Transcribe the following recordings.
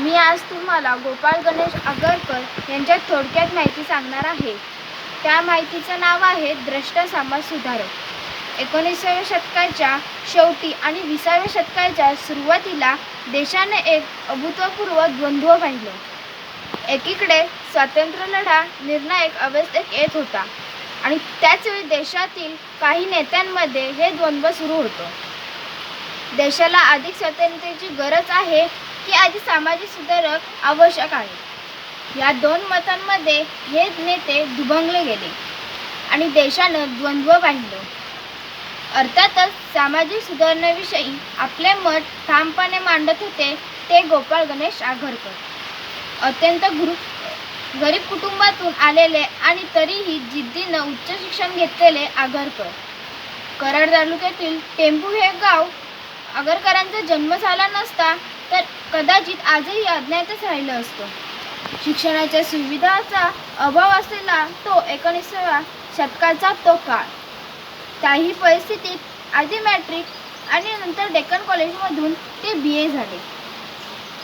मी आज तुम्हाला गोपाळ गणेश आगरकर यांच्या थोडक्यात माहिती सांगणार आहे. त्या माहितीचं नाव आहे द्रष्ट समाज सुधारक. एकोणीसाव्या शतकाच्या शेवटी आणि विसाव्या शतकाच्या सुरुवातीला देशाने एक अभूतपूर्व द्वंद्व पाहिलं एकीकडे स्वातंत्र्य लढा निर्णायक अवस्थेत येत होता आणि त्याचवेळी देशातील काही नेत्यांमध्ये हे द्वंद्व सुरू होतं. देशाला अधिक स्वातंत्र्याची गरज आहे की आधी सामाजिक सुधारक आवश्यक आहे. या दोन मतांमध्ये हे नेते दुभंगले गेले आणि देशानं द्वंद्व पाहिलं अर्थातच सामाजिक सुधारणेविषयी आपले मत ठामपणे मांडत होते ते गोपाळ गणेश आगरकर अत्यंत गुरु गरीब कुटुंबातून आलेले आणि तरीही जिद्दीनं उच्च शिक्षण घेतलेले आगरकर कराड तालुक्यातील टेंभू हे गाव आगरकरांचा जन्म झाला नसता कदाचित आजही अज्ञातच राहिलं असतं. शिक्षणाच्या सुविधाचा अभाव असलेला तो एकोणीसाव्या शतकाचा तो काळ. त्याही परिस्थितीत आधी मॅट्रिक आणि नंतर डेक्कन कॉलेजमधून ते बी ए झाले.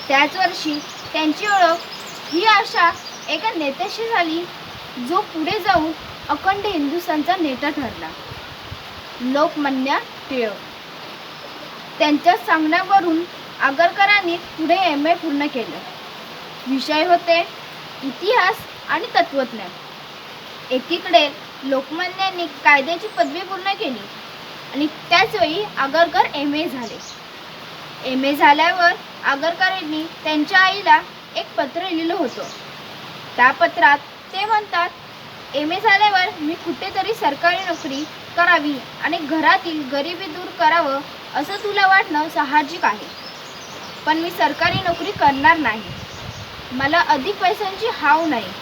त्याच वर्षी त्यांची ओळख ही आशा एका नेत्याशी झाली जो पुढे जाऊन अखंड हिंदुस्थानचा नेता ठरला. लोकमान्य टिळक. त्यांच्या सांगण्यावरून आगरकरांनी पुढे एम ए पूर्ण केलं. विषय होते इतिहास आणि तत्त्वज्ञान एकीकडे लोकमान्यांनी कायद्याची पदवी पूर्ण केली आणि त्याचवेळी आगरकर एम ए झाले. एम ए झाल्यावर आगरकरांनी त्यांच्या आईला एक पत्र लिहिलं होतं. त्या पत्रात ते म्हणतात एम ए झाल्यावर मी कुठेतरी सरकारी नोकरी करावी आणि घरातील गरिबी दूर करावं असं तुला वाटणं साहजिक आहे. पण मी सरकारी नोकरी करणार नाही. मला अधिक पैशांची हाव नाही.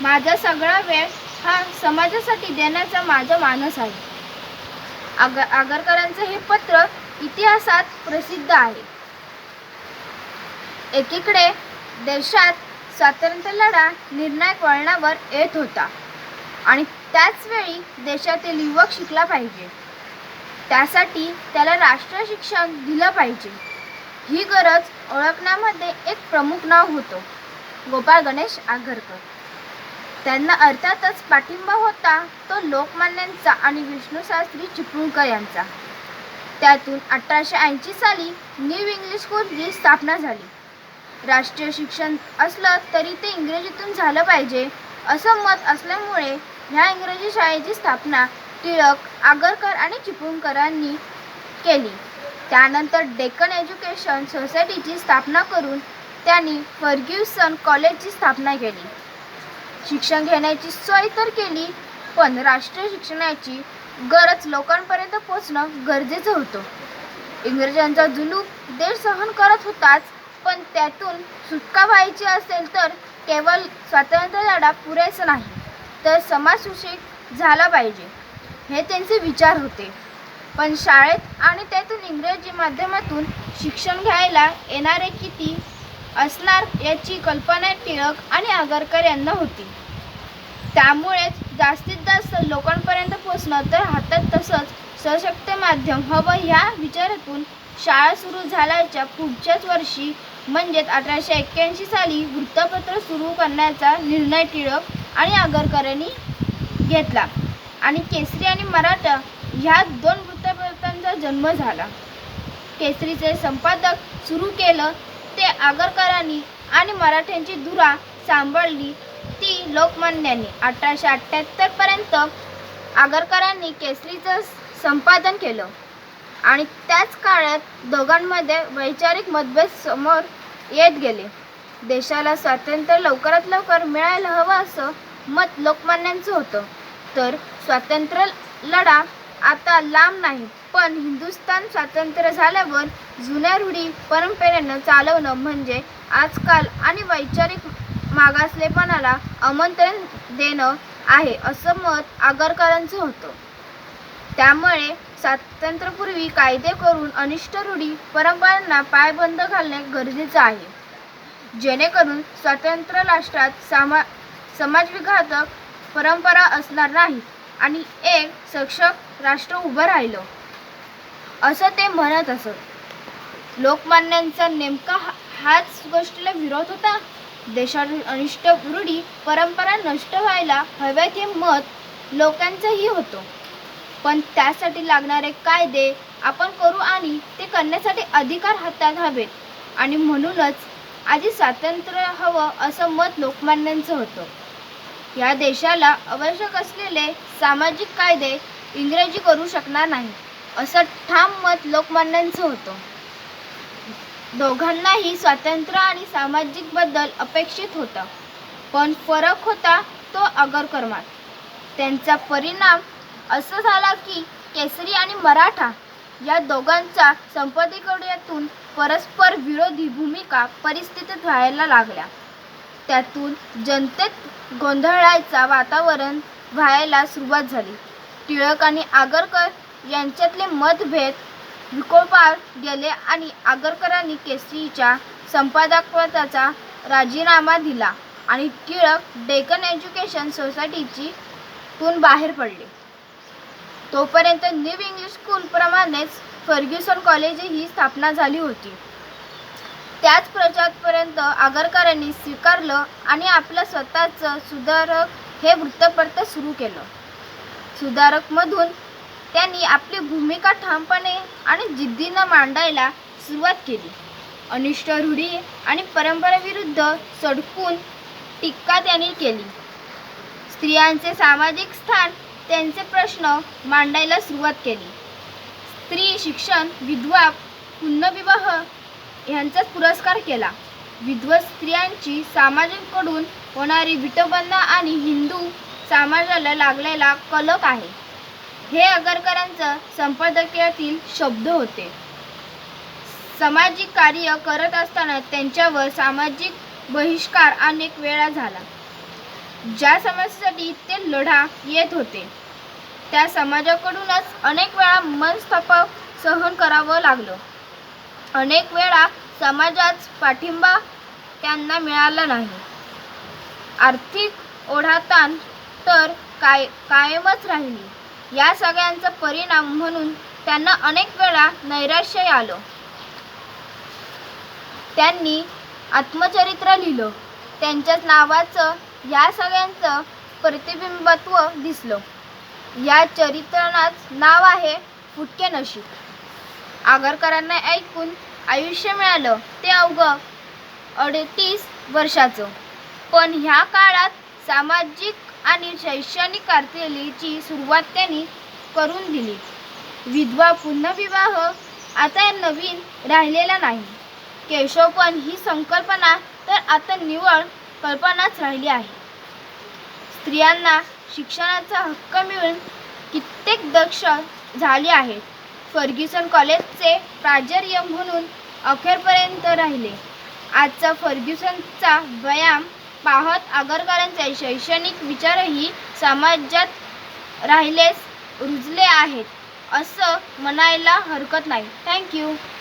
माझा सगळा वेळ हा समाजासाठी देण्याचा माझा मानस आहे. आग आगरकरांचं हे पत्र इतिहासात प्रसिद्ध आहे. एकीकडे देशात स्वातंत्र्य लढा निर्णायक वळणावर येत होता आणि त्याचवेळी देशातील युवक शिकला पाहिजे. त्यासाठी त्याला राष्ट्रीय शिक्षण दिलं पाहिजे. ही गरज ओळखण्यामध्ये एक प्रमुख नाव होतो. गोपाळ गणेश आगरकर. त्यांना अर्थातच पाठिंबा होता तो लोकमान्यांचा आणि विष्णूशास्त्री चिपळूणकर यांचा. त्यातून अठराशे ऐंशी साली न्यू इंग्लिश स्कूलची स्थापना झाली. राष्ट्रीय शिक्षण असलं तरी ते इंग्रजीतून झालं पाहिजे असं मत असल्यामुळे ह्या इंग्रजी शाळेची स्थापना टिळक आगरकर आणि चिपळूणकरांनी केली. त्यानंतर डेक्कन एज्युकेशन सोसायटीची स्थापना करून त्यांनी फर्ग्युसन कॉलेजची स्थापना केली. शिक्षण घेण्याची सोय तर केली पण राष्ट्रीय शिक्षणाची गरज लोकांपर्यंत पोचणं गरजेचं होतं. इंग्रजांचा जुलू देश सहन करत होताच पण त्यातून सुटका व्हायची असेल तर केवळ स्वातंत्र्य लढा पुरेसा नाही तर समाज सुशिक झाला पाहिजे हे त्यांचे विचार होते. पण शाळेत आणि त्यातून इंग्रजी माध्यमातून शिक्षण घ्यायला येणारे किती असणार याची कल्पना टिळक आणि आगरकर यांना होती. त्यामुळेच जास्तीत जास्त लोकांपर्यंत पोचणं तर हातात तसंच सशक्त माध्यम हवं ह्या विचारातून शाळा सुरू झाल्याच्या पुढच्याच वर्षी म्हणजेच अठराशे एक्क्याऐंशी साली वृत्तपत्र सुरू करण्याचा निर्णय टिळक आणि आगरकरांनी घेतला. आणि केसरी आणि मराठा ह्या दोन जन्म झाला. केसरीचे संपादक सुरू केलं ते आगरकरांनी आणि मराठ्यांची धुरा सांभाळली ती लोकमान्यांनी. अठराशे अठ्ठ्याहत्तरपर्यंत आगरकरांनी केसरीचं संपादन केलं. आणि त्याच काळात दोघांमध्ये वैचारिक मतभेद समोर येत गेले. देशाला स्वातंत्र्य लवकरात लवकर मिळायला हवं असं मत लोकमान्यांचं होतं. तर स्वातंत्र्य लढा आता लांब नाही. पण हिंदुस्थान स्वातंत्र्य झाल्यावर जुन्या रूढी परंपरेनं चालवणं म्हणजे आजकाल आणि वैचारिक मागासलेपणाला आमंत्रण देणं आहे असं मत आगरकरांचं होतं. त्यामुळे स्वातंत्र्यपूर्वी कायदे करून अनिष्ट रूढी परंपरांना पायबंद घालणे गरजेचं आहे. जेणेकरून स्वातंत्र्य राष्ट्रात सामा समाजविघातक परंपरा असणार नाही आणि एक सक्षम राष्ट्र उभं राहिलं. असं ते म्हणत असत. लोकमान्यांचा नेमका हा- हाच गोष्टीला विरोध होता? देशातील अनिष्ट रूढी परंपरा नष्ट व्हायला हव्यात हे मत लोकांचंही होतं. पण त्यासाठी लागणारे कायदे आपण करू आणि ते करण्यासाठी अधिकार हातात हवेत. आणि म्हणूनच आधी स्वातंत्र्य हवं असं मत लोकमान्यांचं होतं. या देशाला आवश्यक असलेले सामाजिक कायदे इंग्रजी करू शकणार नाही. असं ठाम मत लोकमान्यांचं होतं. दोघांनाही स्वातंत्र्य आणि सामाजिक बदल अपेक्षित होता. पण फरक होता तो अगरकर्मात. त्यांचा परिणाम असं झाला की केसरी आणि मराठा या दोघांच्या संपत्तीकडून परस्पर विरोधी भूमिका परिस्थितीत व्हायला लागल्या. त्यातून जनतेत गोंधळायचा वातावरण व्हायला सुरुवात झाली. टिळक आणि आगरकर यांच्यातले मतभेद विकोपात गेले आणि आगरकरांनी केसरीच्या संपादकपदाचा राजीनामा दिला आणि टिळक डेक्कन एज्युकेशन सोसायटीची तून बाहेर पडले. तोपर्यंत न्यू इंग्लिश स्कूलप्रमाणेच फर्ग्युसन कॉलेज ही स्थापना झाली होती. त्याच प्रचारपर्यंत आगरकरांनी स्वीकारलं आणि आपलं स्वतःचं सुधारक हे वृत्तपत्र सुरू केलं. सुधारकमधून त्यांनी आपली भूमिका ठामपणे आणि जिद्दीनं मांडायला सुरुवात केली. अनिष्ट रूढी आणि परंपरेविरुद्ध सडकून टीका त्यांनी केली. स्त्रियांचे सामाजिक स्थान त्यांचे प्रश्न मांडायला सुरुवात केली. स्त्री शिक्षण विधवा पुनर्विवाह यांचाच पुरस्कार केला. विधवा स्त्रियांची समाजाकडून होणारी विटंबना आणि हिंदू समाजाला लागलेला कलक आहे. हे आगरकरांचं संपादकीयातील शब्द होते. सामाजिक कार्य करत असताना त्यांच्यावर सामाजिक बहिष्कार अनेक वेळा झाला. ज्या समस्येसाठी ते लढा येत होते त्या समाजाकडूनच अनेक वेळा मनस्तापक सहन करावं लागलं. अनेक वेळा समाजात पाठिंबा त्यांना मिळाला नाही. आर्थिक ओढाताण तर काय कायमच राहिली. या सगळ्यांचा परिणाम म्हणून त्यांना अनेक वेळा नैराश्य आलं. त्यांनी आत्मचरित्र लिहिलं. त्यांच्याच नावाचं या सगळ्यांचं प्रतिबिंबत्व दिसलं. या चरित्रणाच नाव आहे फुटके नशीब. आगरकरांना ऐकून आयुष्य मिळालं. ते अवघं अडतीस वर्षाचं. पण ह्या काळात सामाजिक आणि शैक्षणिक कारकिर्दीची सुरुवात त्यांनी करून दिली. विधवा पुनर्विवाह आता नवीन राहिलेला नाही. केशवपण ही संकल्पना तर आता निवळ कल्पनाच राहिली आहे. स्त्रियांना शिक्षणाचा हक्क मिळून कित्येक दक्ष झाले आहेत. फर्ग्युसन कॉलेजचे प्राचार्य म्हणून अखेरपर्यंत राहिले. आजचा फर्ग्युसनचा व्यायाम पाहत आगरकरांचे शैक्षणिक विचारही समाजात राहिलेच रुजले आहेत. असं म्हणायला हरकत नाही. थँक्यू